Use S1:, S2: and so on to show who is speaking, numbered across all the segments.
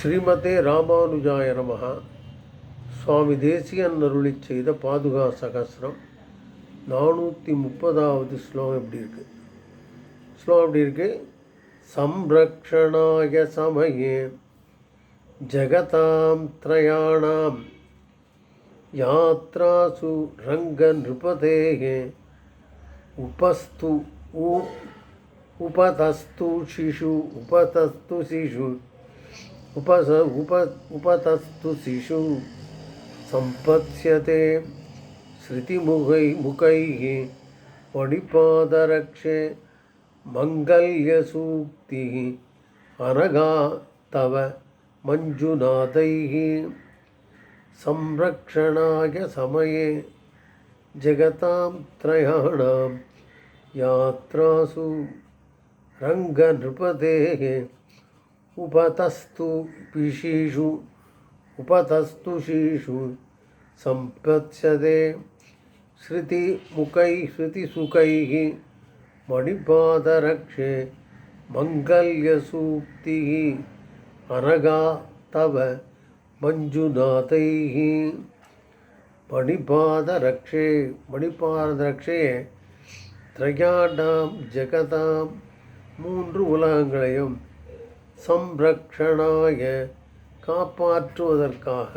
S1: ஸ்ரீமதே ராமானுஜாய நமக சுவாமி தேசிகன் அருளி செய்த பாதுகா சகசிரம் நானூற்றி முப்பதாவது ஸ்லோகம் எப்படி இருக்குது ஸ்லோகம் எப்படி இருக்குது சம்ரக்ஷணாய சமயே ஜகதாம் திரயாணாம் யாத்ராசு ரங்க நிருபதேகே உபஸ்து உபதஸ்து சிஷு உபதஸ்து சிஷு उपस उप उपतस्तु शिशु सम्पत्स्यते श्रुतिमुखै मुखैः मणिपादरक्षे मङ्गल्यसूक्तिः अनगा तव मञ्जुनाथैः संरक्षणाय समये जगतां त्रयाणां यात्रासु रङ्गनृपतेः उपतस्तु पिशीषु उपतस्तु शीषु सम्पत्स्यते श्रुतिमुखैः श्रुतिसुखैः मणिपादरक्षे मङ्गल्यसूक्तिः अनगा तव मञ्जुनाथैः மணிபாதரக்ஷே மணிபாதரக்ஷே திரயாண்டாம் ஜெகதாம் மூன்று உலகங்களையும் சம்ரக்ஷணாய காப்பாற்றுவதற்காக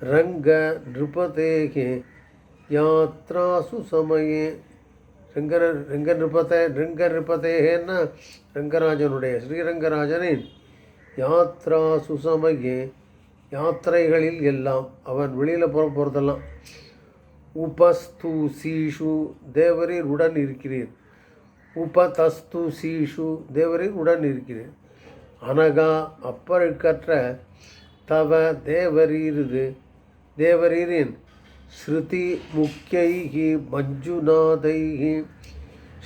S1: ரங்க நிருபதேகே யாத்ராசு சமயே. ரங்கர ரங்க நிருபதே ரங்க நிருபதேகன்னா ரங்கராஜனுடைய ஸ்ரீரங்கராஜனின் யாத்ரா சுசமயே யாத்திரைகளில் எல்லாம் அவன் வெளியில் போக போகிறதெல்லாம் உபஸ்து சீஷு தேவரீர் உடன் இருக்கிறீர். உபதஸ்து சீஷு தேவரீர் உடன் இருக்கிறீர். அனகா அப்பழுக்கற்ற தவ தேவரீரது. தேவரீரின் ஸ்ருதி முக்கியகி மஞ்சுநாதைகி.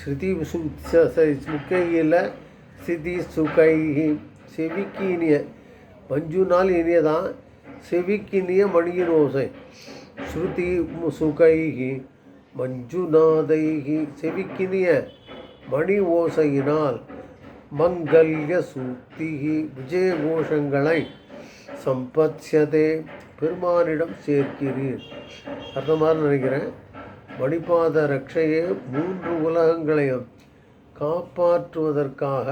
S1: ஸ்ருதி சு முக்கியில் ஸ்ருதி சுகைகி. செவிக்கு இனிய மஞ்சுனால் இனியதான். செவிக்கினிய மணியின் ஓசை. ஸ்ருதி சுகைகி மஞ்சுநாதைகி. செவிக்கினிய மணி ஓசையினால் மங்கல்ய சூக்திகி விஜயகோஷங்களை சம்பத்யதே பெருமானிடம் சேர்க்கிறீர். அர்த்தமாக நினைக்கிறேன். மணிபாத ரக்ஷையே மூன்று உலகங்களையும் காப்பாற்றுவதற்காக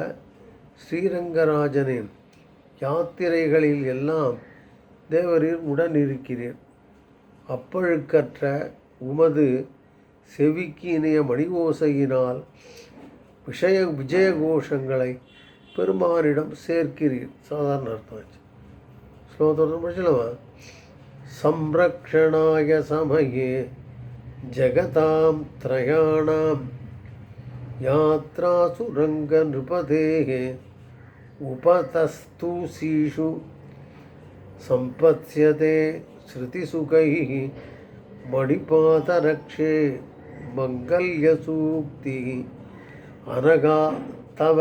S1: ஸ்ரீரங்கராஜனின் யாத்திரைகளில் எல்லாம் தேவரீர் உடன் இருக்கிறீர் அப்பழுக்கற்ற உமது செவிக்கு இணைய மணி ஓசையினால் விஷய விஜய கோஷங்களை பெருமானிடம் சேர்க்கிறீர் சாதாரண அர்த்தம் ஸ்லோகத்தோடு படிச்சலவா சம்ரக்ஷணாய சமயே ஜகதாம் த்ரயாணாம் யாத்ராசு ரங்க நிருபதேகே उपतस्तु सीषु सम्पत्स्यते श्रुतिसुखैः मणिपातरक्षे मङ्गल्यसूक्तिः அனகா தவ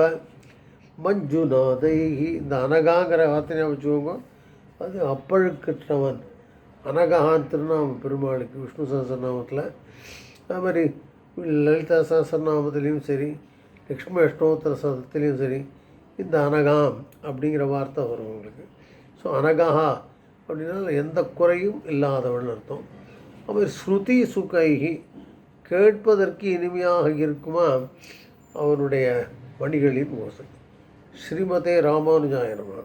S1: மஞ்சுநாதைகி இந்த அனகாங்கிற வார்த்தையை வச்சுக்கோங்க அது அப்பழுக்கிற்றவன். அனகான் திருநாம பெருமாளுக்கு விஷ்ணு சஹசரநாமத்தில். அது மாதிரி லலிதா சஹசரநாமத்துலேயும் சரி லக்ஷ்மி அஷ்டோத்தர சதத்துலேயும் சரி இந்த அனகாம் அப்படிங்கிற வார்த்தை வரும் உங்களுக்கு. ஸோ அனகா அப்படின்னா எந்த குறையும் இல்லாதவன் அர்த்தம். அது மாதிரி ஸ்ருதி சுகைகி கேட்பதற்கு இனிமையாக இருக்குமா? அவனுடைய மணிகளின் ஓசை ஸ்ரீமதே ராமானுஜாயனமா